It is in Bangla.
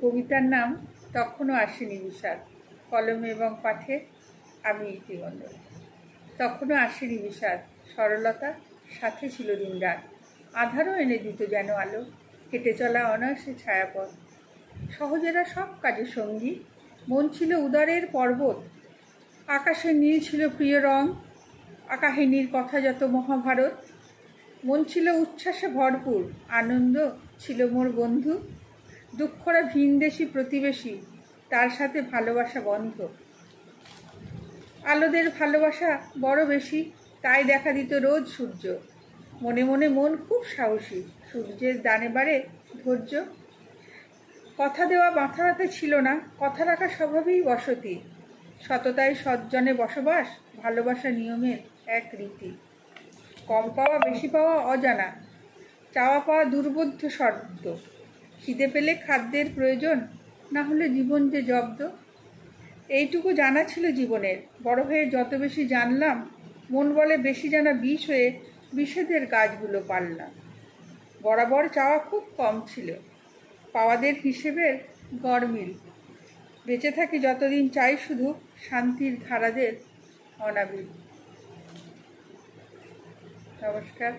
কবিতার নাম তখনও আসেনি বিষাদ কলমে এবং পাঠে আমি ইতিমন্দ তখনও আসেনি বিষাদ সরলতা, সাথে ছিল দিনরাত। আধারও এনে দিত যেন আলো। কেটে চলা অনায়াসে ছায়াপথ। সহজেরা সব কাজে সঙ্গী। মন ছিল উদারের পর্বত। আকাশের নীল ছিল প্রিয় রং। আকাহিনীর কথা যত মহাভারত। মন ছিল উচ্ছ্বাসে ভরপুর। আনন্দ ছিল মোর বন্ধু। দুঃখরা ভিনদেশি প্রতিবেশী, তার সাথে ভালোবাসা বন্ধ। আলোদের ভালোবাসা বড় বেশি, তাই দেখা দিত রোজ সূর্য। মনে মনে মন খুব সাহসী, সূর্যের দানে বাড়ে ধৈর্য। কথা দেওয়া মাথা হাতে ছিল না, কথা রাখা স্বভাবেই বসতি। সততায় সজ্জনে বসবাস, ভালোবাসা নিয়মের এক রীতি। কম পাওয়া, বেশি পাওয়া অজানা। চাওয়া পাওয়া দুর্বোধ্য শব্দ খিদে পেলে খাদ্যের প্রয়োজন, না হলে জীবন যে জব্দ। এইটুকু জানা ছিল জীবনের। বড় হয়ে যত বেশি জানলাম, মন বলে বেশি জানা বিষ হয়ে বিষেদের গাছগুলো পারলাম বরাবর চাওয়া খুব কম ছিল। পাওয়াদের হিসেবের গরমিল বেঁচে থাকি যতদিন চাই শুধু শান্তির ধারাদের অনাবিল। নমস্কার।